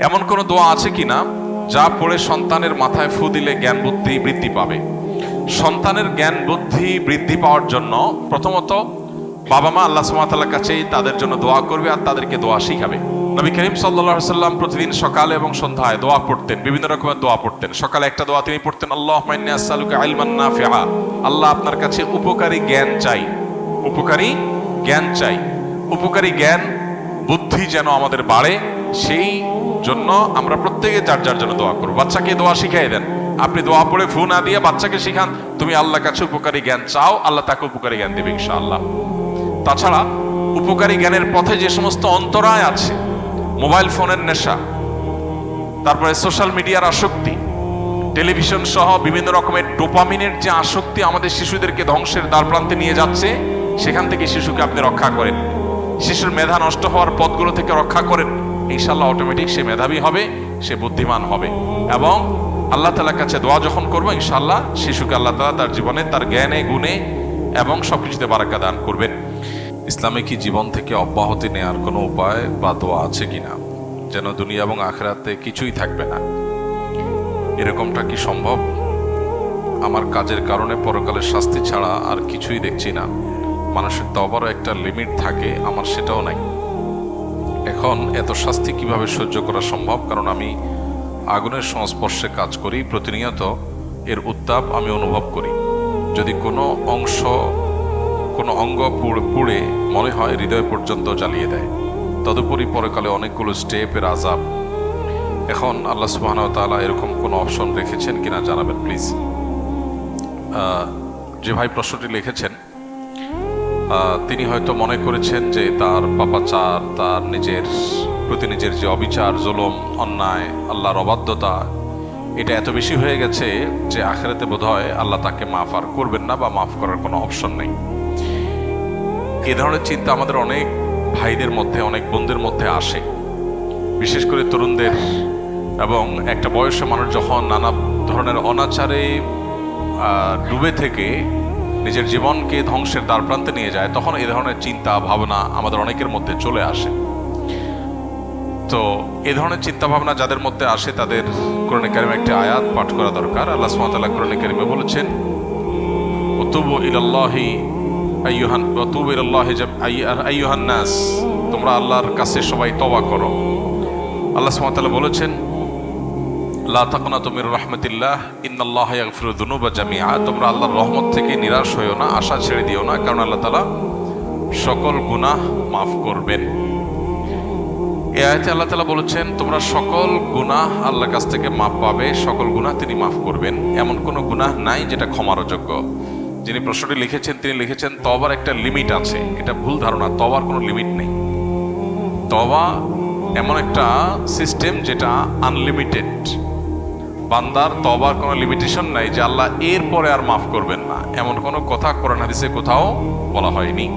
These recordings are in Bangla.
এমন কোনো দোয়া আছে কিনা যা পড়ে সন্তানের মাথায় ফু দিলে জ্ঞান বুদ্ধি বৃদ্ধি পাবে? সন্তানের জ্ঞান বুদ্ধি বৃদ্ধি পাওয়ার জন্য প্রথমত বাবা মা আল্লাহ সুমাতার কাছেই তাদের জন্য দোয়া করবে আর তাদেরকে দোয়া শিখাবে। নবী করিম সাল্লা সাল্লাম প্রতিদিন সকালে এবং সন্ধ্যায় দোয়া পড়তেন, বিভিন্ন রকমের দোয়া পড়তেন। সকালে একটা দোয়া তিনি পড়তেন আল্লাহ আলমান্না আল্লাহ আপনার কাছে উপকারী জ্ঞান চাই। উপকারী জ্ঞান চাই। উপকারী জ্ঞান, বুদ্ধি যেন আমাদের বাড়ে, সেই জন্য আমরা প্রত্যেকে যার যার জন্য দোয়া করব। বাচ্চাকে দোয়া শিখাই দেন। আপনি দোয়া পড়ে ফু না দিয়ে বাচ্চাকে শিখান, তুমি আল্লাহর কাছে উপকারী জ্ঞান চাও, আল্লাহ তাকে উপকারী জ্ঞান দেবে ইনশাআল্লাহ। তাছাড়া উপকারী জ্ঞানের পথে যে সমস্ত অন্তরায় আছে, মোবাইল ফোনের নেশা, তারপরে সোশ্যাল মিডিয়ার আসক্তি, টেলিভিশন সহ বিভিন্ন রকমের ডোপামিনের যে আসক্তি আমাদের শিশুদেরকে ধ্বংসের দ্বার প্রান্তে নিয়ে যাচ্ছে, সেখান থেকে শিশুকে আপনি রক্ষা করেন। শিশুর মেধা নষ্ট হওয়ার পথগুলো থেকে রক্ষা করেন। ইনশাল্লাহ অটোমেটিক সে মেধাবী হবে, সে বুদ্ধিমান হবে। এবং আল্লাহ তালার কাছে দোয়া যখন করব ইনশাল্লাহ শিশুকে আল্লাহ তালা তার জীবনে, তার জ্ঞানে, গুণে এবং সবকিছুতে বারাকা দান করবেন। ইসলামে কি জীবন থেকে অব্যাহতি নেওয়ার কোনো উপায় বা দোয়া আছে কিনা? যেন দুনিয়া এবং আখেরাতে কিছুই থাকবে না। এরকমটা কি সম্ভব? আমার কাজের কারণে পরকালের শাস্তি ছাড়া আর কিছুই দেখছি না। মানুষের তবারও একটা লিমিট থাকে, আমার সেটাও নাই। এখন এত শাস্তি কীভাবে সহ্য করা সম্ভব? কারণ আমি আগুনের সংস্পর্শে কাজ করি, প্রতিনিয়ত এর উত্তাপ আমি অনুভব করি। যদি কোনো অংশ, কোনো অঙ্গ পুড়ে মনে হয় হৃদয় পর্যন্ত জ্বালিয়ে দেয়, তদুপরি পরকালে অনেকগুলো স্টেপের আজাব এখন আল্লাহ সুবাহ তালা এরকম কোনো অপশন রেখেছেন কিনা জানাবেন, প্লিজ। যে ভাই প্রশ্নটি লিখেছেন তিনি হয়তো মনে করেছেন যে তার পাপাচার, তার নিজের প্রতি নিজের যে অবিচার, জুলম, অন্যায়, আল্লাহর অবাধ্যতা, এটা এত বেশি হয়ে গেছে যে আখেরাতে বোধ হয় আল্লাহ তাকে মাফ আর করবেন না বা মাফ করার কোনো অপশন নেই। এ ধরনের চিন্তা আমাদের অনেক ভাইদের মধ্যে, অনেক বোনদের মধ্যে আসে। বিশেষ করে তরুণদের এবং একটা বয়সে মানুষ যখন নানা ধরনের অনাচারে ডুবে থেকে নিজের জীবনকে ধ্বংসের দ্বার প্রান্তে নিয়ে যায়, তখন এই ধরনের চিন্তা, ভাবনা আমাদের অনেকের মধ্যে চলে আসে। তো এ ধরনের চিন্তা, ভাবনা যাদের মধ্যে আসে তাদের কোরআনে কারিমে একটি আয়াত পাঠ করা দরকার। আল্লাহ সুমাতাল্লাহ কোরআনে কারিমে বলেছেন ওতুবু ইলাল্লাহি আইয়ুহান ওতুবু ইলাল্লাহি আইয়ুহান নাস, তোমরা আল্লাহর কাছে সবাই তওবা করো। আল্লাহ সুমাতাল্লাহ বলেছেন লা তাকুনা তুমির রহমতিল্লাহ, ইন্নাল্লাহ ইয়াগফিরু যুনুবা জামিআ। তোমরা আল্লাহর রহমত থেকে নিরাশ হইও না, আশা ছেড়ে দিও না, কারণ আল্লাহ তাআলা সকল গুনাহ মাফ করবেন। এ আয়াতে আল্লাহ তালা বলেছেন, তোমরা সকল গুনাহ আল্লাহর কাছ থেকে মাফ পাবে, সকল গুনাহ তিনি মাফ করবেন। এমন কোনো গুনাহ নাই যেটা ক্ষমার যোগ্য যিনি প্রশ্নটি লিখেছেন, তিনি লিখেছেন তবার একটা লিমিট আছে। এটা ভুল ধারণা তবার কোনো লিমিট নেই। তবা এমন একটা সিস্টেম যেটা আনলিমিটেড বান্দার তবার কোনো লিমিটেশন নাই যে আল্লাহ এর পরে আর মাফ করবেন না। এমন কোনো কথা কোরআন হাদিসে কোথাও বলা হয়নি।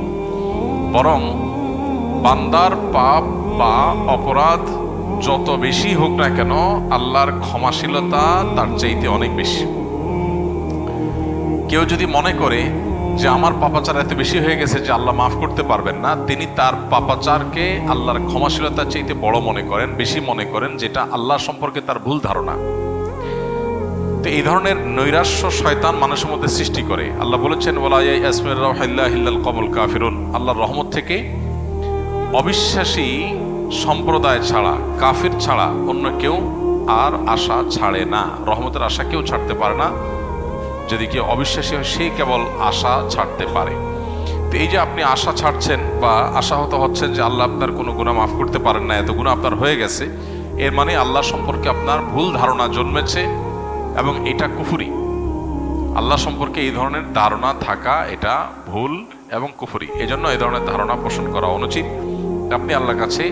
বরং বান্দার পাপ বা অপরাধ যত বেশি হোক না কেন আল্লাহর ক্ষমাশীলতা তার চাইতে অনেক বেশি। কেউ যদি মনে করে যে আমার পাপাচার এত বেশি হয়ে গেছে যে আল্লাহ মাফ করতে পারবেন না, তিনি তার পাপাচারকে আল্লাহর ক্ষমাশীলতার চাইতে বড় মনে করেন, বেশি মনে করেন, যেটা আল্লাহ সম্পর্কে তার ভুল ধারণা। তো এই ধরনের নৈরাশ্য শয়তান মানুষের মধ্যে সৃষ্টি করে। আল্লাহ বলেছেন কবল কাফিরুন। আল্লাহর রহমত থেকে অবিশ্বাসী সম্প্রদায় ছাড়া, কাফির ছাড়া অন্য কেউ আর আশা ছাড়ে না। রহমতের আশা কেউ ছাড়তে পারে না। যদি কেউ অবিশ্বাসী হয়, সে কেবল আশা ছাড়তে পারে। তো এই যে আপনি আশা ছাড়ছেন বা আশাহত হচ্ছেন যে আল্লাহ আপনার কোনো গুণা মাফ করতে পারেন না, এত গুণা আপনার হয়ে গেছে, এর মানে আল্লাহ সম্পর্কে আপনার ভুল ধারণা জন্মেছে। এবং এটা কুফুরি। আল্লাহ সম্পর্কে এই ধরনের ধারণা থাকা এটা ভুল এবং কুফুরি। এজন্য এই ধরনের ধারণা পোষণ করা অনুচিত। আপনি আল্লাহর কাছে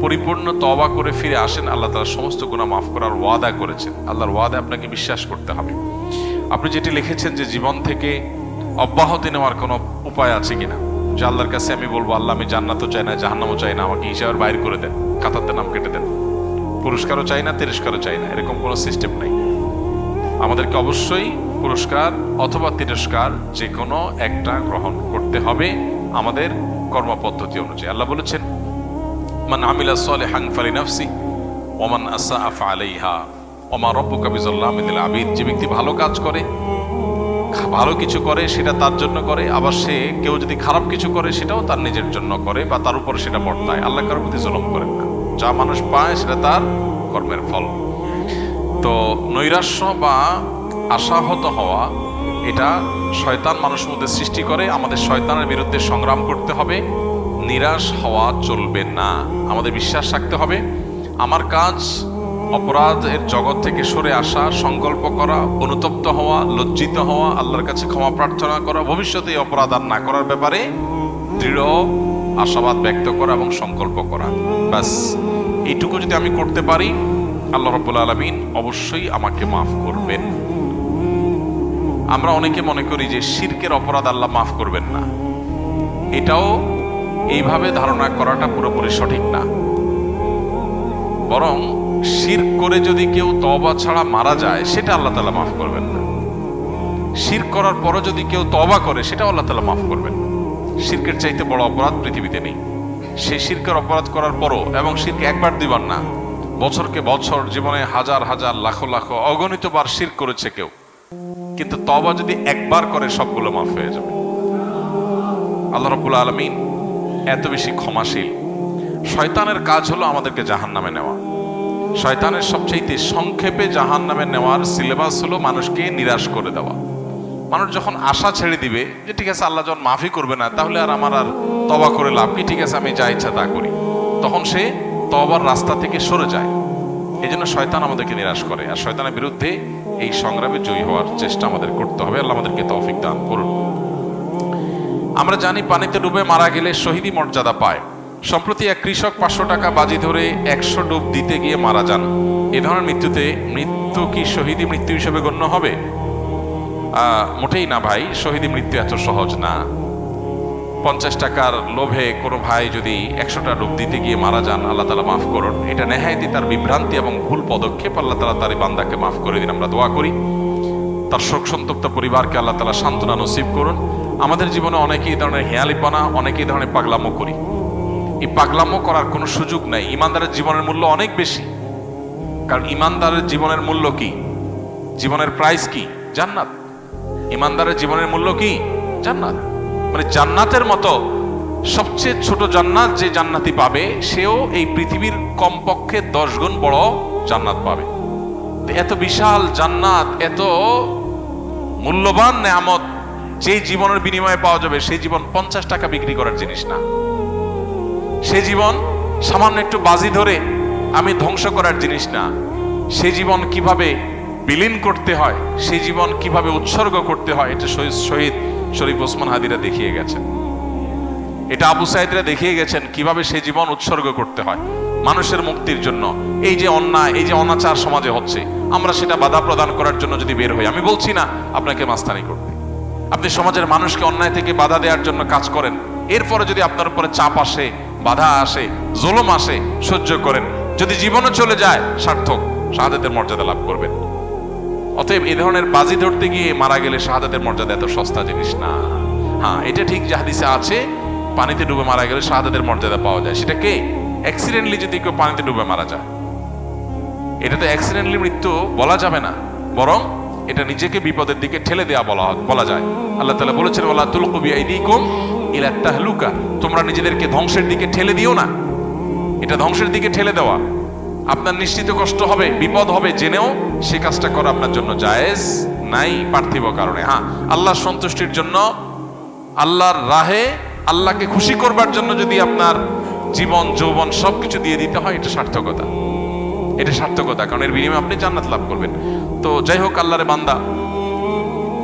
পরিপূর্ণ তবা করে ফিরে আসেন। আল্লাহ তার সমস্ত গুণা মাফ করার ওয়াদা করেছেন। আল্লাহর ওয়াদা আপনাকে বিশ্বাস করতে হবে। আপনি যেটি লিখেছেন যে জীবন থেকে অব্যাহতি নেওয়ার কোনো উপায় আছে কিনা, যে আল্লাহর কাছে আমি বলব, আল্লাহ, আমি জান্নাতও চাই না, জাহান্নামও চাই না, আমাকে হিসাবের বাইর করে দেন কাতারতে নাম কেটে দেন। পুরস্কারও চাই না, তিরস্কারও চাই না। এরকম কোনো সিস্টেম নাই। আমাদেরকে অবশ্যই পুরস্কার অথবা তিরস্কার যে কোনো একটা গ্রহণ করতে হবে আমাদের কর্মপদ্ধতি অনুযায়ী। আল্লাহ বলেছেন, মান আমিলা সলে হাং ফালি নাফসি ওমান আসা আফা আলাইহা ওমা রব্বু কাবিজুল্লাহ আবিদ। যে ব্যক্তি ভালো কাজ করে, ভালো কিছু করে, সেটা তার জন্য করে, আবার সে কেউ যদি খারাপ কিছু করে, সেটাও তার নিজের জন্য করে বা তার উপর সেটা বর্তায়। আল্লাহ কারোর প্রতি জুলুম করেন না। যা মানুষ পায়, সেটা তার কর্মের ফল। তো নৈরাশ্য বা আশাহত হওয়া, এটা শয়তান মানুষের মধ্যে সৃষ্টি করে, আমাদের শয়তানের বিরুদ্ধে সংগ্রাম করতে হবে। নিরাশ হওয়া চলবে না। আমাদের বিশ্বাস রাখতে হবে। আমার কাজ অপরাধের জগৎ থেকে সরে আসা, সংকল্প করা, অনুতপ্ত হওয়া, লজ্জিত হওয়া, আল্লাহর কাছে ক্ষমা প্রার্থনা করা, ভবিষ্যতে অপরাধ আর না করার ব্যাপারে দৃঢ় আশাবাদ ব্যক্ত করা এবং সংকল্প করা। ব্যাস, এইটুকু যদি আমি করতে পারি আল্লাহ রব্বুল আলমিন অবশ্যই আমাকে মাফ করবেন। আমরা অনেকে মনে করি যে শিরকের অপরাধ আল্লাহ মাফ করবেন না। এটাও এইভাবে ধারণা করাটা পুরোপুরি সঠিক না। বরং শির করে যদি কেউ তবা ছাড়া মারা যায়, সেটা আল্লাহ তালা মাফ করবেন না। শির করার পরও যদি কেউ তবা করে, সেটাও আল্লাহ তালা মাফ করবেন শিরকের চাইতে বড় অপরাধ পৃথিবীতে নেই। সেই শিরকের অপরাধ করার পরও এবং শিরকে একবার দিবার না বছরকে বছর জীবনে হাজার হাজার, লাখো লাখো অগণিত বার শির করেছে কেউ। কিন্তু তবা যদি একবার করে, সবগুলো মাফ হয়ে যাবে। আল্লাহ রব্বুল আলমিন এত বেশি ক্ষমাশীল। শয়তানের কাজ হলো আমাদেরকে জাহান নামে নেওয়া। শয়তানের সবচেয়ে সংক্ষেপে জাহান নামে নেওয়ার সিলেবাস হলো মানুষকে নিরাশ করে দেওয়া। মানুষ যখন আশা ছেড়ে দিবে যে, ঠিক আছে, আল্লাহ যখন মাফি করবে না, তাহলে আর আমার আর তবা করে লাভ কি? ঠিক আছে, আমি যা ইচ্ছা তা করি। তখন সে তবার রাস্তা থেকে সরে যায়। এই জন্য শয়তান আমাদেরকে নিরাশ করে। আর শয়তানের বিরুদ্ধে এই সংগ্রামে জয়ী হওয়ার চেষ্টা আমাদের করতে হবে। আল্লাহ আমাদেরকে তৌফিক দান করুন। আমরা জানি পানিতে ডুবে মারা গেলে শহীদি মর্যাদা পায়। সম্প্রতি এক কৃষক পাঁচশো টাকা বাজি ধরে একশো ডুব দিতে গিয়ে মারা যান। এ ধরনের মৃত্যুতে মৃত্যু কি শহীদি মৃত্যু হিসেবে গণ্য হবে? মোটেই না ভাই। শহীদি মৃত্যু এত সহজ না। পঞ্চাশ টাকার লোভে কোনো ভাই যদি একশোটা ডুব দিতে গিয়ে মারা যান, আল্লাহ তালা মাফ করুন। এটা নেহায়তি তার বিভ্রান্তি এবং ভুল পদক্ষেপ। আল্লাহ তালা তার বান্দাকে মাফ করে দিন, আমরা দোয়া করি। তার শোক সন্তপ্ত পরিবারকে আল্লাহ তালা সান্ত্বনা নসিব করুন। আমাদের জীবনে অনেকে এই ধরনের হেয়ালিপনা, অনেকে এই ধরনের পাগলামো করি। এই পাগলামো করার কোনো সুযোগ নাই। ইমানদারের জীবনের মূল্য অনেক বেশি। কারণ ইমানদারের জীবনের মূল্য কি? জীবনের প্রাইস কি? জান্নাত। ইমানদারের জীবনের মূল্য কি? জান্নাত। মানে জান্নাতের মতো সবচেয়ে ছোট জান্নাত যে জান্নাতি পাবে, সেও এই পৃথিবীর কমপক্ষে দশ গুণ বড় জান্নাত পাবে। এত বিশাল জান্নাত, এত মূল্যবান নেয়ামত যে জীবনের বিনিময়ে পাওয়া যাবে, সেই জীবন পঞ্চাশ টাকা বিক্রি করার জিনিস না। সে জীবন সামান্য একটু বাজি ধরে আমি ধ্বংস করার জিনিস না। সে জীবন কীভাবে বিলীন করতে হয় সেই জীবন কীভাবে উৎসর্গ করতে হয়, এটা শহীদ শরীফ ওসমান হাদিরা দেখিয়ে গেছেন। এটা আবু সাইদরা দেখিয়ে গেছেন কীভাবে সে জীবন উৎসর্গ করতে হয় মানুষের মুক্তির জন্য। এই যে অন্যায়, এই যে অনাচার সমাজে হচ্ছে, আমরা সেটা বাধা প্রদান করার জন্য যদি বের হই, আমি বলছি না, আপনাকে মাস্তানি করতে। আপনি সমাজের মানুষকে অন্যায় থেকে বাধা দেওয়ার জন্য কাজ করেন, এরপরে যদি আপনার উপরে চাপ আসে, বাধা আসে, জুলুম আসে, সহ্য করেন, যদি জীবনও চলে যায়, সার্থক, শাহাদাতের মর্যাদা লাভ করবেন। অতএব এই ধরনের বাজি ধরতে গিয়ে মারা গেলে শাহাদাতের মর্যাদা এত সস্তা জিনিস না। হ্যাঁ এটা ঠিক যে হাদিসে আছে, পানিতে ডুবে মারা গেলে শাহাদাতের মর্যাদা পাওয়া যায়। সেটা কে? অ্যাক্সিডেন্টলি যদি কেউ পানিতে ডুবে মারা যায়। এটা তো অ্যাক্সিডেন্টলি মৃত্যু বলা যাবে না। বরং এটা নিজেকে বিপদের দিকে ঠেলে দেওয়া বলা বলা যায়। আল্লাহ তাআলা বলেছেন, ওয়ালা তুলকু বিআইদিকুম ইলা তাহলুকা। তোমরা নিজেদেরকে ধ্বংসের দিকে ঠেলে দিও না। এটা ধ্বংসের দিকে ঠেলে দেওয়া। আপনার নিশ্চিত কষ্ট হবে, বিপদ হবে, জেনেও সে কাজটা করা আপনার জন্য জায়েজ নাই পার্থিব কারণে। হ্যাঁ আল্লাহর সন্তুষ্টির জন্য, আল্লাহর রাহে আল্লাহকে খুশি করবার জন্য যদি আপনার জীবন, যৌবন সবকিছু দিয়ে দিতে হয়, এটা সার্থকতা। এটা সার্থকতা, কারণ এর বিনিময়ে আপনি জান্নাত লাভ করবেন। তো যাই হোক, আল্লাহরে বান্দা,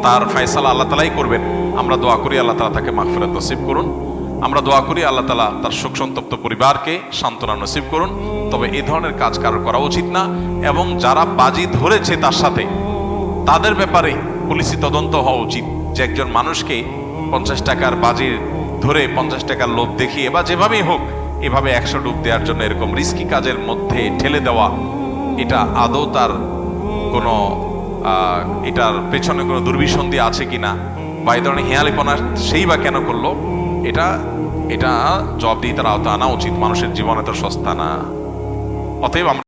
তার ফয়সালা আল্লাহ তালাই করবেন। আমরা দোয়া করি, আল্লাহ তালা তাকে মাগফিরাত নসিব করুন। আমরা দোয়া করি আল্লাহ তালা তার শোক সন্তপ্ত পরিবারকে সান্ত্বনা নসিব করুন। তবে এই ধরনের কাজ কারও করা উচিত না এবং যারা বাজি ধরেছে তার সাথে, তাদের ব্যাপারে পুলিশি তদন্ত হওয়া উচিত। যে একজন মানুষকে পঞ্চাশ টাকার বাজির ধরে পঞ্চাশ টাকার লোভ দেখিয়ে বা যেভাবেই হোক, এভাবে একশো ডুব দেওয়ার জন্য এরকম রিস্কি কাজের মধ্যে ঠেলে দেওয়া, এটা আদৌ তার কোনো এটার পেছনে কোনো দুর্বিসন্ধি আছে কিনা, বা এই ধরনের হেয়ালিপনা সেই বা কেন করল এটা এটা জব দিয়ে তারা আওতা আনা উচিত। মানুষের জীবনে তো সস্তা না। অতএব